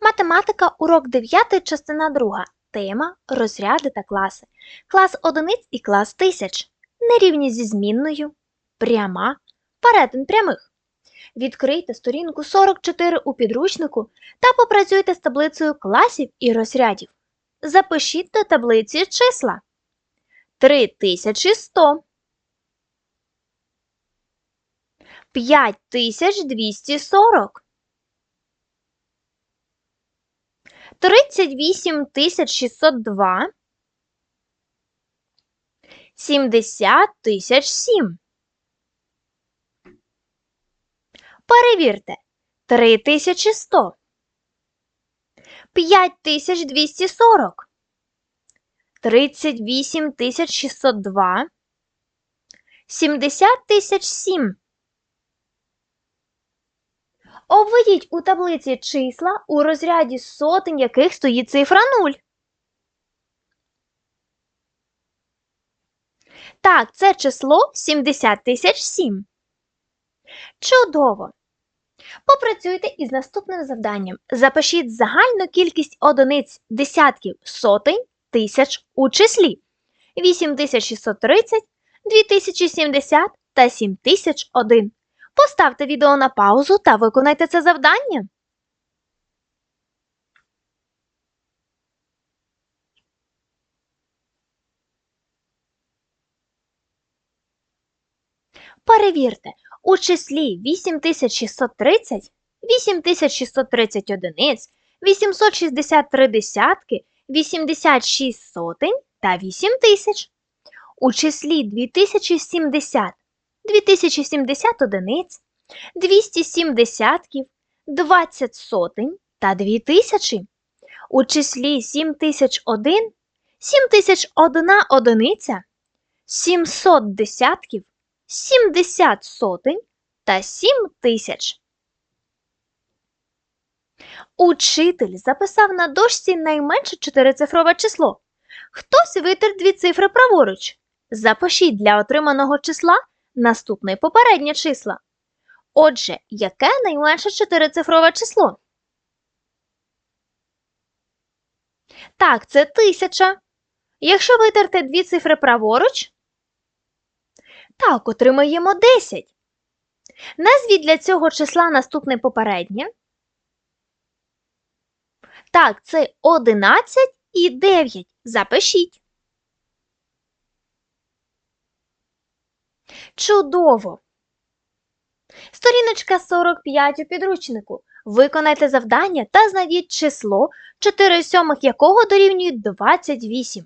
Математика, урок 9, частина 2. Тема розряди та класи. Клас одиниць і клас тисяч. Нерівність зі змінною. Пряма. Перетин прямих. Відкрийте сторінку 44 у підручнику та попрацюйте з таблицею класів і розрядів. Запишіть до таблиці числа. 3100. 5240. 38 602, 70 тисяч 7. Перевірте. 3100, 5240, 38 602, 70 тисяч 7. Обведіть у таблиці числа, у розряді сотень яких стоїть цифра 0. Так, це число 70 тисяч 7. Чудово! Попрацюйте із наступним завданням. Запишіть загальну кількість одиниць десятків сотень тисяч у числі 8630, 2070 та 7001. Поставте відео на паузу та виконайте це завдання. Перевірте, у числі 8630, 8630 одиниць, 863 десятки, 86 сотень та 8000. У числі 2070 2070 одиниць, 207 десятків, 20 сотень та 2000. У числі 7001, 7001 одиниця, 700 десятків, 70 сотень та 7000. Учитель записав на дошці найменше чотирицифрове число. Хтось витер дві цифри праворуч. Запишіть для отриманого числа наступне попереднє числа. Отже, яке найменше чотирицифрове число? Так, це тисяча. Якщо витерти дві цифри праворуч, так, отримаємо 10. Назвіть для цього числа наступне попереднє. Так, це 11 і 9. Запишіть. Чудово! Сторіночка 45 у підручнику. Виконайте завдання та знайдіть число, 4 сьомих якого дорівнює 28.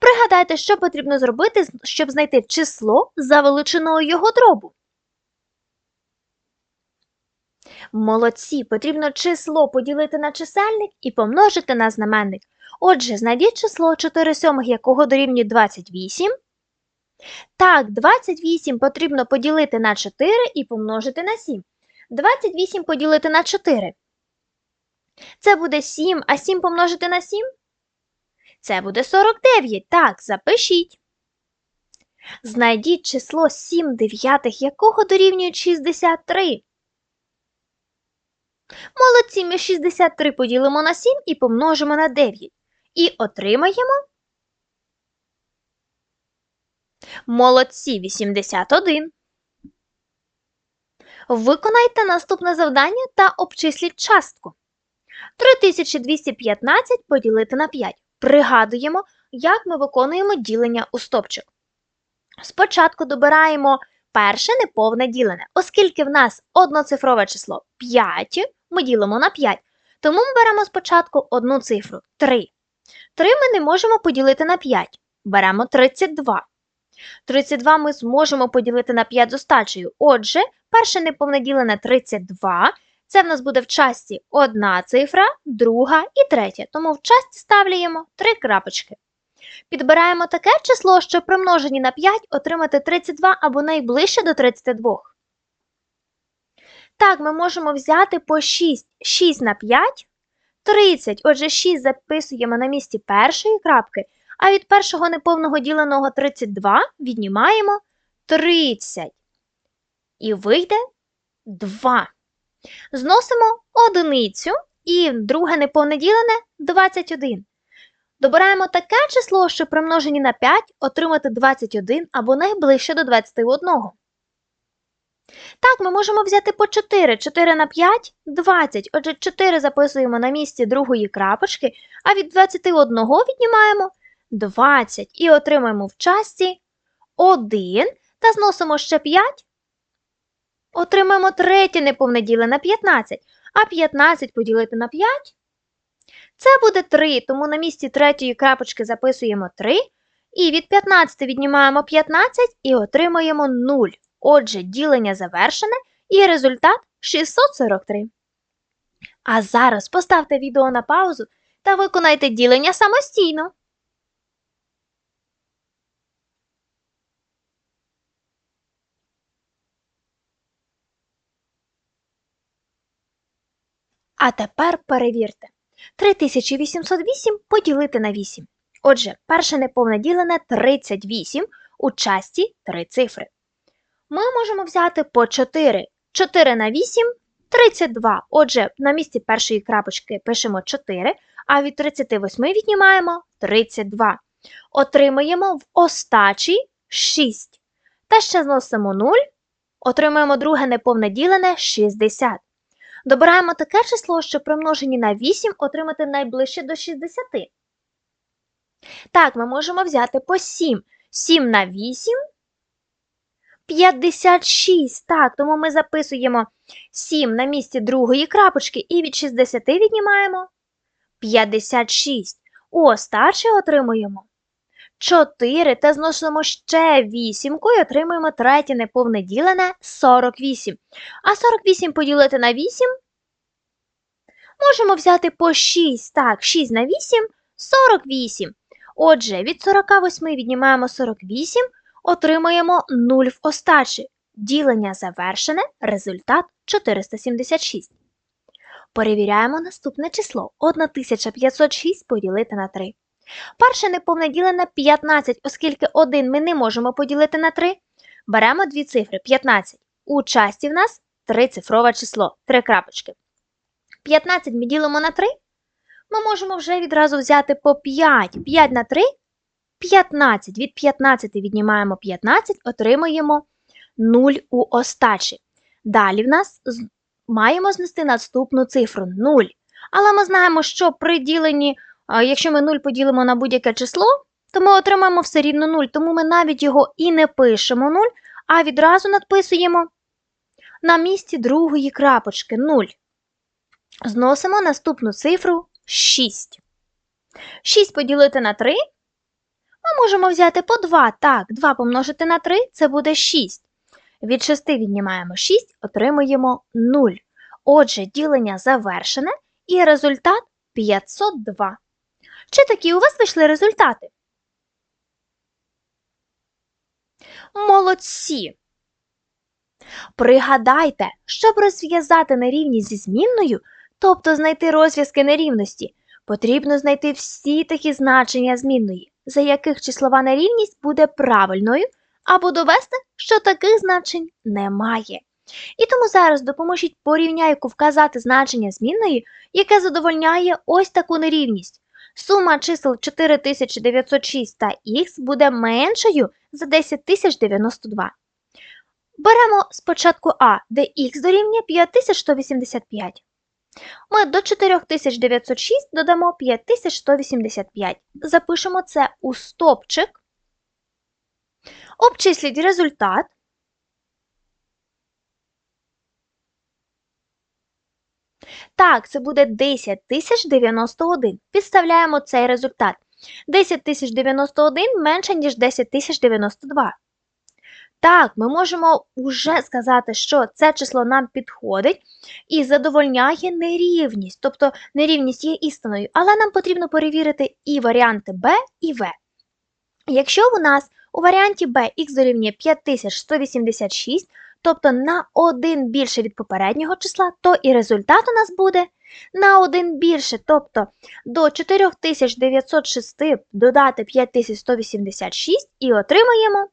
Пригадайте, що потрібно зробити, щоб знайти число за величиною його дробу. Молодці, потрібно число поділити на чисельник і помножити на знаменник. Отже, знайдіть число 4 сьомих якого дорівнює 28. Так, 28 потрібно поділити на 4 і помножити на 7. 28 поділити на 4. Це буде 7, а 7 помножити на 7? Це буде 49. Так, запишіть. Знайдіть число 7 дев'ятих, якого дорівнює 63. Молодці, ми 63 поділимо на 7 і помножимо на 9. І отримаємо Молодці 81. Виконайте наступне завдання та обчисліть частку. 3215 поділити на 5. Пригадуємо, як ми виконуємо ділення у стопчик. Спочатку добираємо перше неповне ділене. Оскільки в нас одноцифрове число 5, ми ділимо на 5. Тому ми беремо спочатку одну цифру 3. 3 ми не можемо поділити на 5. Беремо 32. 32 ми зможемо поділити на 5 з остачею. Отже, перше неповне ділене 32. Це в нас буде в часті одна цифра, друга і третя. Тому в часті ставляємо 3 крапочки. Підбираємо таке число, що при множенні на 5 отримати 32 або найближче до 32. Так, ми можемо взяти по 6. 6 на 5 30. Отже, 6 записуємо на місці першої крапки, а від першого неповного діленого 32 віднімаємо 30. І вийде 2. Зносимо одиницю і друге неповноділене 21. Добираємо таке число, що при множенні на 5 отримати 21 або найближче до 21. Так, ми можемо взяти по 4. 4 на 5 20. Отже, 4 записуємо на місці другої крапочки, а від 21 віднімаємо 20 і отримаємо в часті 1 та зносимо ще 5. Отримаємо третє неповне діле на 15, а 15 поділити на 5 це буде 3, тому на місці третьої крапочки записуємо 3. І від 15 віднімаємо 15 і отримуємо 0. Отже, ділення завершене і результат 643. А зараз поставте відео на паузу та виконайте ділення самостійно. А тепер перевірте. 3808 поділити на 8. Отже, перше неповне ділене 38 у часті 3 цифри. Ми можемо взяти по 4. 4 на 8 32. Отже, на місці першої крапочки пишемо 4, а від 38 віднімаємо 32. Отримаємо в остачі 6. Та ще зносимо 0. Отримаємо друге неповне ділене 60. Добираємо таке число, що при множенні на 8 отримати найближче до 60. Так, ми можемо взяти по 7. 7 на 8 56. Так, тому ми записуємо 7 на місці другої крапочки і від 60 віднімаємо 56. У остачі отримуємо 4 та зносимо ще вісімку і отримуємо третє неповне ділене 48. А 48 поділити на 8 можемо взяти по 6. Так, 6 на 8 48. Отже, від 48 віднімаємо 48, отримуємо 0 в остачі. Ділення завершене, результат 476. Перевіряємо наступне число 1506 поділити на 3. Перше неповне ділене 15, оскільки 1 ми не можемо поділити на 3. Беремо дві цифри 15. У часті в нас трицифрове число, три крапочки. 15 ми ділимо на 3. Ми можемо вже відразу взяти по 5. 5 на 3 15. Від 15 віднімаємо 15, отримуємо 0 у остачі. Далі в нас маємо знести наступну цифру 0. Але ми знаємо, що при діленні Якщо ми 0 поділимо на будь-яке число, то ми отримаємо все рівно 0, тому ми навіть його і не пишемо 0, а відразу надписуємо на місці другої крапочки 0. Зносимо наступну цифру 6. 6 поділити на 3. Ми можемо взяти по 2. Так, 2 помножити на 3 це буде 6. Від 6 віднімаємо 6, отримуємо 0. Отже, ділення завершене і результат 502. Чи такі у вас вийшли результати? Молодці! Пригадайте, щоб розв'язати нерівність зі змінною, тобто знайти розв'язки нерівності, потрібно знайти всі такі значення змінної, за яких числова нерівність буде правильною, або довести, що таких значень немає. І тому зараз допоможіть порівняйку вказати значення змінної, яке задовольняє ось таку нерівність. Сума чисел 4906 та х буде меншою за 10092. Беремо спочатку А, де х дорівнює 5185. Ми до 4906 додамо 5185. Запишемо це у стопчик. Обчисліть результат. Так, це буде 10 091. Підставляємо цей результат. 10 091 менше, ніж 10 092. Так, ми можемо вже сказати, що це число нам підходить і задовольняє нерівність. Тобто нерівність є істиною, але нам потрібно перевірити і варіанти b і v. Якщо у нас у варіанті b х дорівнює 5186, тобто на 1 більше від попереднього числа, то і результат у нас буде на 1 більше, тобто до 4906 додати 5186 і отримаємо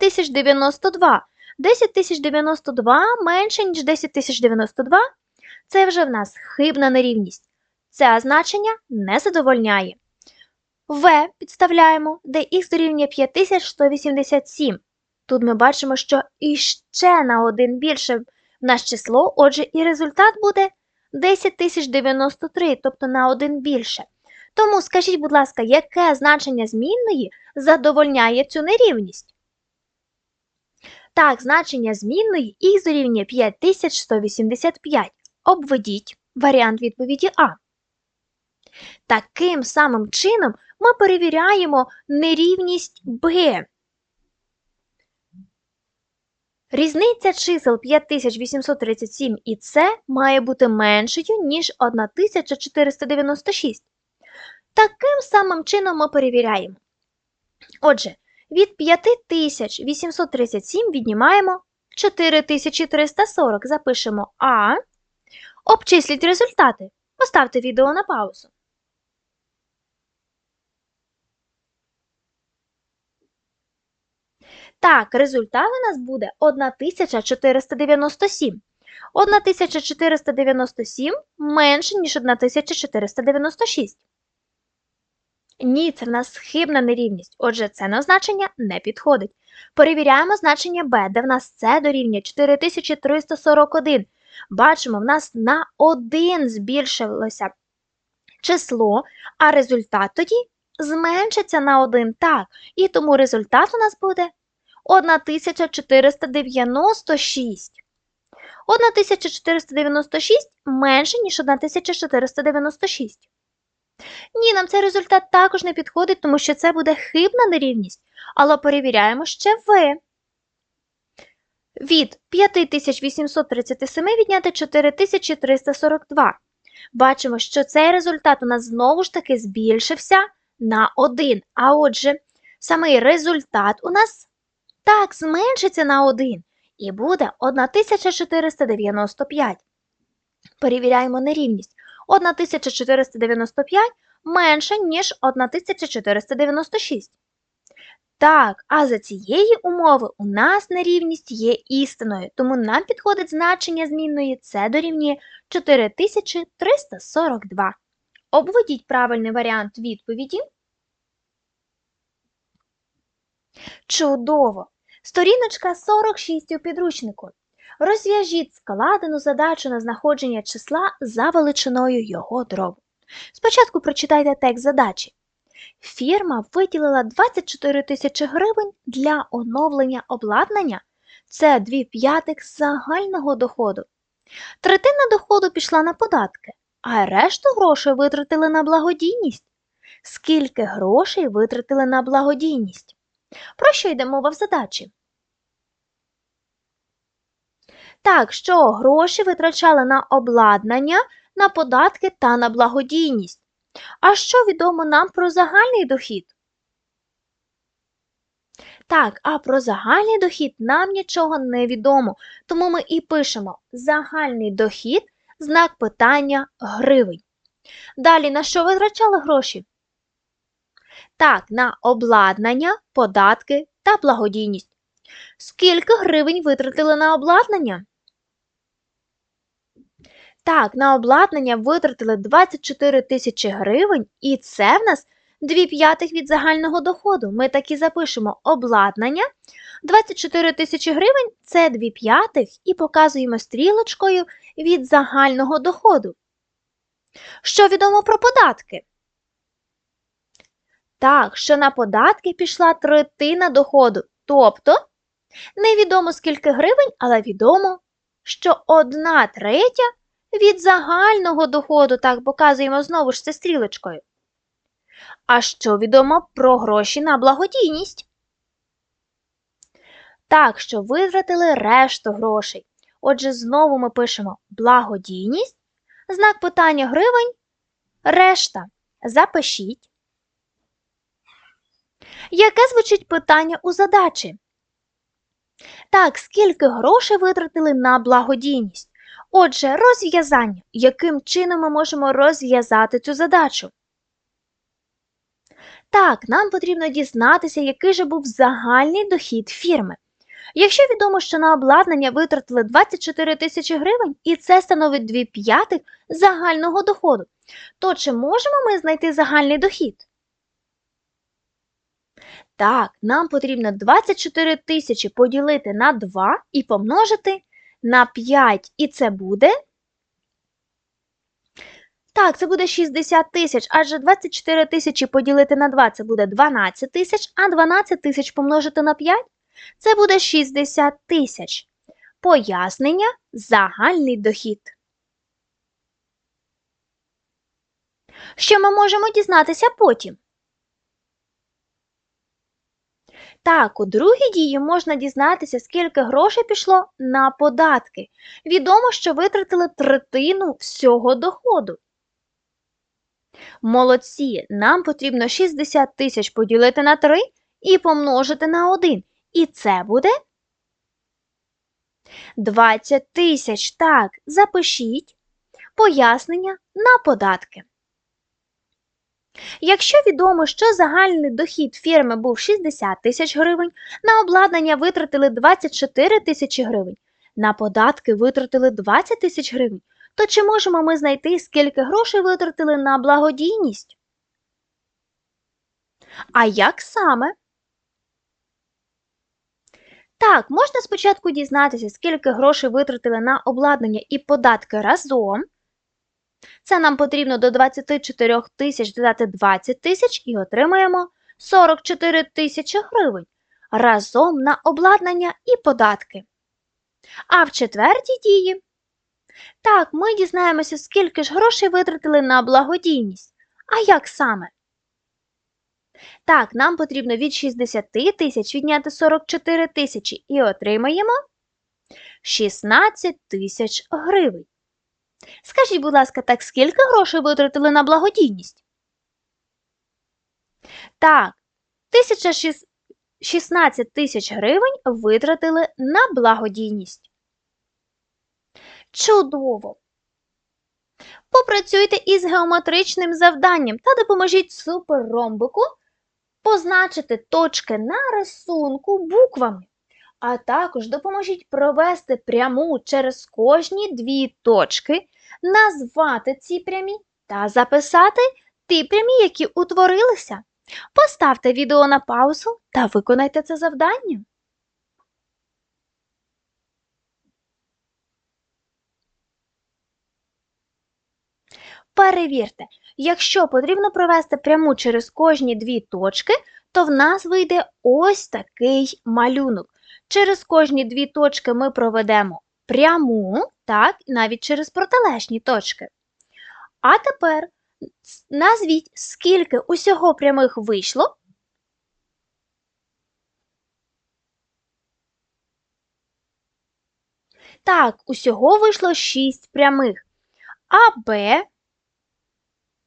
10092. 10092 менше, ніж 10092. Це вже в нас хибна нерівність. Це значення не задовольняє. В підставляємо, де х дорівнює 5187. Тут ми бачимо, що іще на один більше в нас число, отже, і результат буде 10093, тобто на один більше. Тому скажіть, будь ласка, яке значення змінної задовольняє цю нерівність? Так, значення змінної х дорівнює 5185. Обведіть варіант відповіді А. Таким самим чином ми перевіряємо нерівність Б. Різниця чисел 5837 і С має бути меншою, ніж 1496. Таким самим чином ми перевіряємо. Отже, від 5837 віднімаємо 4340. Запишемо А. Обчисліть результати. Поставте відео на паузу. Так, результат у нас буде 1497. 1497 менше, ніж 1496. Ні, це в нас хибна нерівність. Отже, це на значення не підходить. Перевіряємо значення b, де в нас це дорівнює 4341. Бачимо, в нас на 1 збільшилося число, а результат тоді зменшиться на 1. Так, і тому результат у нас буде 1496. 1496 менше, ніж 1496. Ні, нам цей результат також не підходить, тому що це буде хибна нерівність. Але перевіряємо ще В. Від 5837 відняти 4342. Бачимо, що цей результат у нас знову ж таки збільшився на 1. А отже, самий результат у нас так зменшиться на 1 і буде 1495. Перевіряємо нерівність. 1495 менше, ніж 1496. Так, а за цієї умови у нас нерівність є істиною, тому нам підходить значення змінної це дорівнює 4342. Обведіть правильний варіант відповіді. Чудово! Сторіночка 46 у підручнику. Розв'яжіть складену задачу на знаходження числа за величиною його дробу. Спочатку прочитайте текст задачі. Фірма виділила 24 тисячі гривень для оновлення обладнання. Це 2 п'ятих загального доходу. Третина доходу пішла на податки, а решту грошей витратили на благодійність. Скільки грошей витратили на благодійність? Про що йде мова в задачі? Так, що гроші витрачали на обладнання, на податки та на благодійність. А що відомо нам про загальний дохід? Так, а про загальний дохід нам нічого не відомо, тому ми і пишемо загальний дохід, знак питання гривень. Далі на що витрачали гроші? Так, на обладнання, податки та благодійність. Скільки гривень витратили на обладнання? Так, на обладнання витратили 24 тисячі гривень, і це в нас 2 п'ятих від загального доходу. Ми так і запишемо обладнання. 24 тисячі гривень це 2 п'ятих і показуємо стрілочкою від загального доходу. Що відомо про податки? Так, що на податки пішла третина доходу. Тобто, невідомо скільки гривень, але відомо, що одна третя від загального доходу, так показуємо знову ж це стрілочкою. А що відомо про гроші на благодійність? Так, що витратили решту грошей. Отже, знову ми пишемо благодійність, знак питання гривень, решта. Запишіть. Яке звучить питання у задачі? Так, скільки грошей витратили на благодійність? Отже, розв'язання. Яким чином ми можемо розв'язати цю задачу? Так, нам потрібно дізнатися, який же був загальний дохід фірми. Якщо відомо, що на обладнання витратили 24 тисячі гривень, і це становить 2 п'ятих загального доходу, то чи можемо ми знайти загальний дохід? Так, нам потрібно 24 тисячі поділити на 2 і помножити на 5. І це буде. Так, це буде 60 тисяч, адже 24 тисячі поділити на 2 це буде 12 тисяч, а 12 тисяч помножити на 5 це буде 60 тисяч. Пояснення загальний дохід. Що ми можемо дізнатися потім? Так, у другій дії можна дізнатися, скільки грошей пішло на податки. Відомо, що витратили третину всього доходу. Молодці, нам потрібно 60 тисяч поділити на 3 і помножити на 1. І це буде 20 тисяч. Так, запишіть пояснення на податки. Якщо відомо, що загальний дохід фірми був 60 тисяч гривень, на обладнання витратили 24 тисячі гривень, на податки витратили 20 тисяч гривень, то чи можемо ми знайти, скільки грошей витратили на благодійність? А як саме? Так, можна спочатку дізнатися, скільки грошей витратили на обладнання і податки разом. Це нам потрібно до 24 тисяч додати 20 тисяч і отримаємо 44 тисячі гривень разом на обладнання і податки. А в четвертій дії. Так, ми дізнаємося, скільки ж грошей витратили на благодійність. А як саме? Так, нам потрібно від 60 тисяч відняти 44 тисячі і отримаємо 16 тисяч гривень. Скажіть, будь ласка, так скільки грошей витратили на благодійність? Так, 16 тисяч гривень витратили на благодійність. Чудово! Попрацюйте із геометричним завданням та допоможіть суперромбику позначити точки на рисунку буквами, а також допоможіть провести пряму через кожні дві точки, назвати ці прямі та записати ті прямі, які утворилися. Поставте відео на паузу та виконайте це завдання. Перевірте, якщо потрібно провести пряму через кожні дві точки, то в нас вийде ось такий малюнок. Через кожні дві точки ми проведемо пряму, так, навіть через протилежні точки. А тепер назвіть, скільки усього прямих вийшло. Так, усього вийшло 6 прямих. АБ,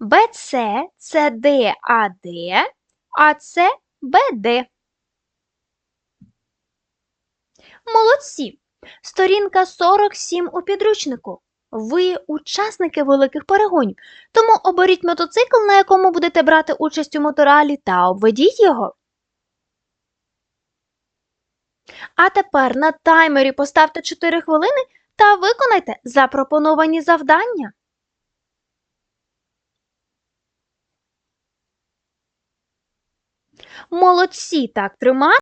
БЦ, ЦД, АД, АЦ, БД. Молодці! Сторінка 47 у підручнику. Ви учасники великих перегонів, тому оберіть мотоцикл, на якому будете брати участь у моторалі, та обведіть його. А тепер на таймері поставте 4 хвилини та виконайте запропоновані завдання. Молодці так тримати.